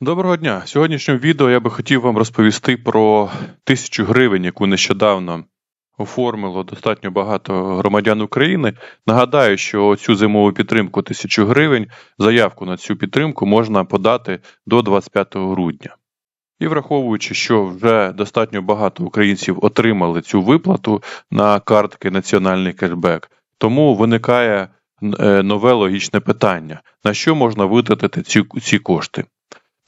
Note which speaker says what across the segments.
Speaker 1: Доброго дня! В сьогоднішньому відео я би хотів вам розповісти про тисячу гривень, яку нещодавно оформило достатньо багато громадян України. Нагадаю, що цю зимову підтримку тисячу гривень, заявку на цю підтримку можна подати до 25 грудня. І враховуючи, що вже достатньо багато українців отримали цю виплату на картки Національний кешбек, тому виникає е, нове логічне питання: на що можна витратити ці, ці кошти?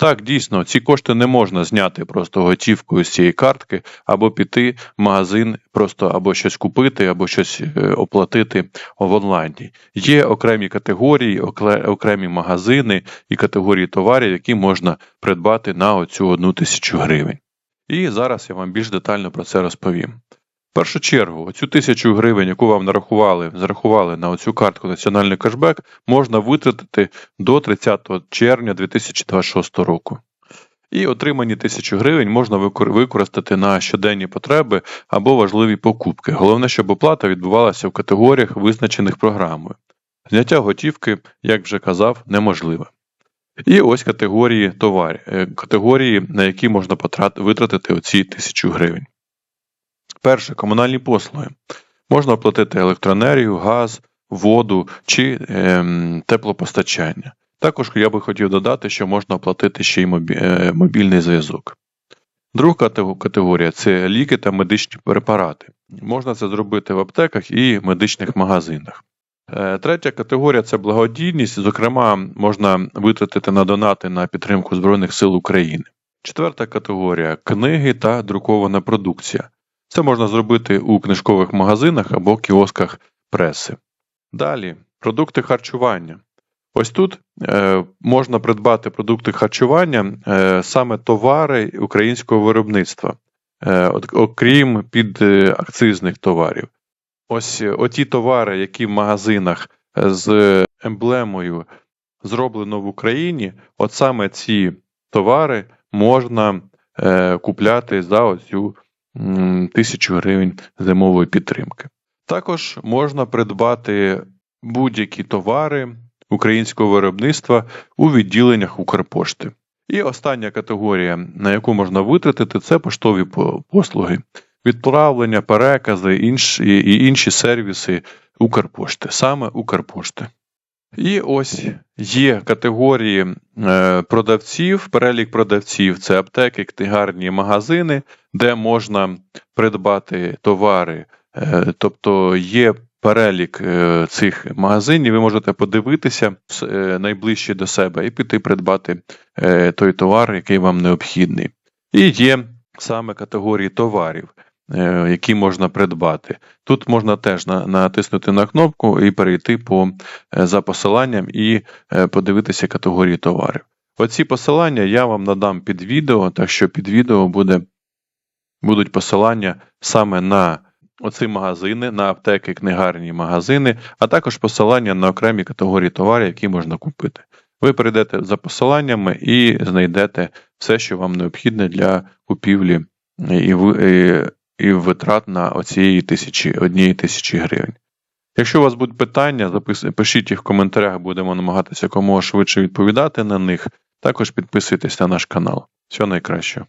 Speaker 1: Так, дійсно, ці кошти не можна зняти просто готівкою з цієї картки, або піти в магазин, просто або щось купити, або щось е, оплатити в онлайні. Є окремі категорії, окремі магазини і категорії товарів, які можна придбати на оцю одну тисячу гривень. І зараз я вам більш детально про це розповім. В першу чергу, оцю тисячу гривень, яку вам нарахували, зарахували на оцю картку Національний кешбек, можна витратити до 30 червня 2026 року. І отримані тисячу гривень можна використати на щоденні потреби або важливі покупки. Головне, щоб оплата відбувалася в категоріях, визначених програмою. Зняття готівки, як вже казав, неможливе. І ось категорії товарів, е, категорії, на які можна витратити оці тисячу гривень. Перше комунальні послуги. Можна оплатити електроенергію, газ, воду чи ем, теплопостачання. Також я би хотів додати, що можна оплатити ще й е, мобільний зв'язок. Друга категорія це ліки та медичні препарати. Можна це зробити в аптеках і медичних магазинах. Е, Третя категорія це благодійність. Зокрема, можна витратити на донати на підтримку Збройних сил України. Четверта категорія книги та друкована продукція. Це можна зробити у книжкових магазинах або кіосках преси. Далі продукти харчування. Ось тут е, можна придбати продукти харчування, е, саме товари українського виробництва, е, окрім підакцизних товарів. Ось е, оті товари, які в магазинах е, з емблемою зроблено в Україні, от саме ці товари можна е, купляти за оцю тисячу гривень зимової підтримки. Також можна придбати будь-які товари українського виробництва у відділеннях Укрпошти. І остання категорія, на яку можна витратити, це поштові послуги, відправлення, перекази і інші сервіси Укрпошти, саме Укрпошти. І ось є категорії е, продавців, перелік продавців це аптеки, книгарні, магазини, де можна придбати товари. Е, тобто є перелік е, цих магазинів, ви можете подивитися найближче до себе і піти придбати той товар, який вам необхідний. І є саме категорії товарів, які можна придбати. Тут можна теж натиснути на кнопку і перейти по, е, за посиланням і е, подивитися категорії товарів. Оці посилання я вам надам під відео, так що під відео буде, будуть посилання саме на оці магазини, на аптеки, книгарні, магазини, а також посилання на окремі категорії товарів, які можна купити. Ви перейдете за посиланнями і знайдете все, що вам необхідне для купівлі і, ви- і витрат на оцієї тисячі, однієї тисячі гривень. Якщо у вас будуть питання, пишіть їх в коментарях, будемо намагатися якомога швидше відповідати на них. Також підписуйтесь на наш канал. Всього найкращого.